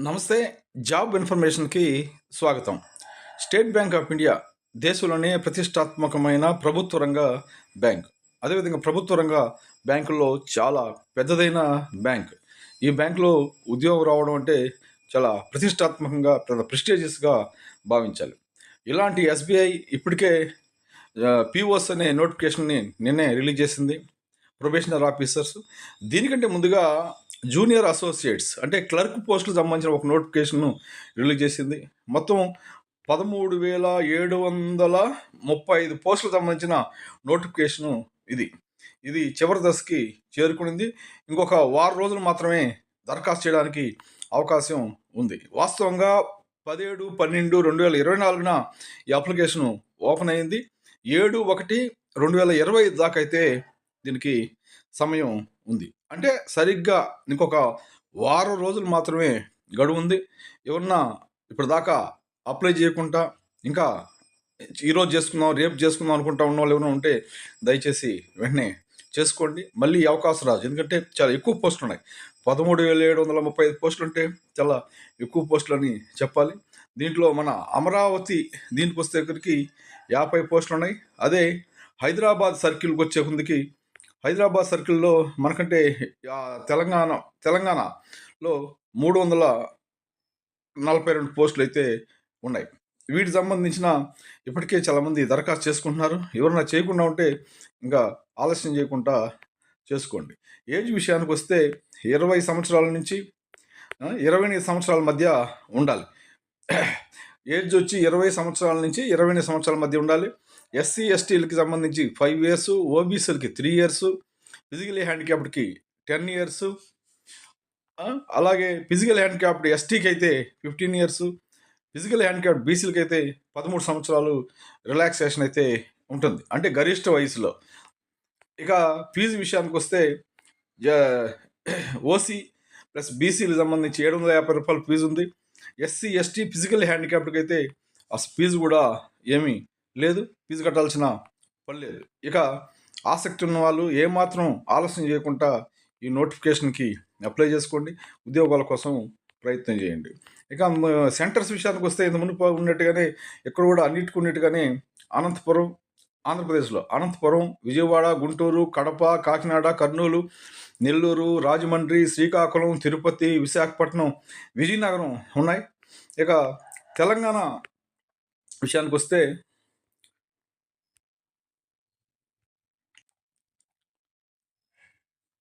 నమస్తే జాబ్ ఇన్ఫర్మేషన్కి స్వాగతం. State bank of India దేశంలోనే ప్రతిష్టాత్మకమైన ప్రభుత్వ రంగ బ్యాంక్. అదేవిధంగా ప్రభుత్వ రంగ బ్యాంకుల్లో చాలా పెద్దదైన బ్యాంక్. ఈ బ్యాంకులో ఉద్యోగం రావడం అంటే చాలా ప్రతిష్టాత్మకంగా ప్రెస్టేజియస్గా భావించాలి. ఇలాంటి ఎస్బీఐ ఇప్పటికే పిఓస్ అనే నోటిఫికేషన్ని నిన్నే రిలీజ్ చేసింది. Probationer officers. దీనికంటే ముందుగా జూనియర్ అసోసియేట్స్ అంటే క్లర్క్ పోస్టులకు సంబంధించిన ఒక నోటిఫికేషన్ను రిలీజ్ చేసింది. మొత్తం పదమూడు వేల ఏడు వందల ముప్పై ఐదు పోస్టులకు సంబంధించిన నోటిఫికేషను ఇది. ఇది చివరి దశకి చేరుకునింది. ఇంకొక వారం రోజులు మాత్రమే దరఖాస్తు చేయడానికి అవకాశం ఉంది. వాస్తవంగా పదిహేడు పన్నెండు రెండు వేల ఇరవై నాలుగున ఈ అప్లికేషను ఓపెన్ అయింది. ఏడు ఒకటి రెండు వేల ఇరవై దాకా అయితే దీనికి సమయం ఉంది. అంటే సరిగ్గా ఇంకొక వారం రోజులు మాత్రమే గడువు ఉంది. ఎవరన్నా ఇప్పుడు దాకా అప్లై చేయకుండా ఇంకా ఈరోజు చేసుకుందాం రేపు చేసుకుందాం అనుకుంటా ఉన్న వాళ్ళు ఎవరైనా ఉంటే దయచేసి వెంటనే చేసుకోండి. మళ్ళీ అవకాశం రాదు. ఎందుకంటే చాలా ఎక్కువ పోస్టులు ఉన్నాయి. పదమూడు వేల ఏడు వందల ముప్పై ఐదు పోస్టులు ఉంటే చాలా ఎక్కువ పోస్టులు అని చెప్పాలి. దీంట్లో మన అమరావతి దీనికి వస్తే దగ్గరికి యాభై పోస్టులు ఉన్నాయి. అదే హైదరాబాద్ సర్కిల్కి వచ్చే ముందుకి హైదరాబాద్ సర్కిల్లో మనకంటే తెలంగాణ తెలంగాణలో మూడు వందల నలభై రెండు పోస్టులు అయితే ఉన్నాయి. వీటికి సంబంధించిన ఇప్పటికే చాలామంది దరఖాస్తు చేసుకుంటున్నారు. ఎవరైనా చేయకుండా ఉంటే ఇంకా ఆలస్యం చేయకుండా చేసుకోండి. ఏజ్ విషయానికి వస్తే ఇరవై సంవత్సరాల నుంచి ఇరవై ఎనిమిది సంవత్సరాల మధ్య ఉండాలి. ఏజ్ వచ్చి ఇరవై సంవత్సరాల నుంచి ఇరవై ఎనిమిది సంవత్సరాల మధ్య ఉండాలి. ఎస్సీ ఎస్టీలకి సంబంధించి ఫైవ్ ఇయర్స్ ఓబీసీలకి త్రీ ఇయర్స్ ఫిజికలీ హ్యాండిక్యాప్డ్కి టెన్ ఇయర్స్ అలాగే ఫిజికల్ హ్యాండిక్యాప్డ్ ఎస్టీకి అయితే ఫిఫ్టీన్ ఇయర్స్ ఫిజికల్ హ్యాండిక్యాప్డ్ బీసీలకి అయితే పదమూడు సంవత్సరాలు రిలాక్సేషన్ అయితే ఉంటుంది. అంటే గరిష్ట వయసులో. ఇక ఫీజు విషయానికి వస్తే ఓసీ ప్లస్ బీసీలకు సంబంధించి ఏడు వందల యాభై రూపాయల ఫీజు ఉంది. ఎస్సీ ఎస్టీ ఫిజికల్ హ్యాండిక్యాప్డ్కి అయితే ఆ ఫీజు కూడా ఏమీ లేదు. ఫీజు కట్టాల్సిన పని లేదు. ఇక ఆసక్తి ఉన్న వాళ్ళు ఏమాత్రం ఆలస్యం చేయకుండా ఈ నోటిఫికేషన్కి అప్లై చేసుకోండి. ఉద్యోగాల కోసం ప్రయత్నం చేయండి. ఇక సెంటర్స్ విషయానికి వస్తే ఇంత ఉన్నట్టుగానే ఇక్కడ కూడా అన్నిటికున్నట్టుగానే అనంతపురం ఆంధ్రప్రదేశ్లో. అనంతపురం విజయవాడ గుంటూరు కడప కాకినాడ కర్నూలు నెల్లూరు రాజమండ్రి శ్రీకాకుళం తిరుపతి విశాఖపట్నం విజయనగరం ఉన్నాయి. ఇక తెలంగాణ విషయానికి వస్తే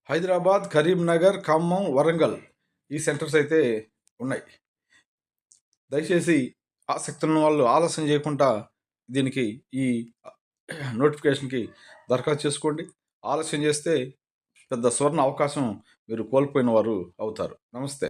హైదరాబాద్ కరీంనగర్ ఖమ్మం వరంగల్ ఈ సెంటర్స్ అయితే ఉన్నాయి. దయచేసి ఆసక్తి ఉన్న వాళ్ళు ఆలస్యం చేయకుండా దీనికి ఈ నోటిఫికేషన్కి దరఖాస్తు చేసుకోండి. ఆలస్యం చేస్తే పెద్ద స్వర్ణ అవకాశం మీరు కోల్పోయిన వారు అవుతారు. నమస్తే.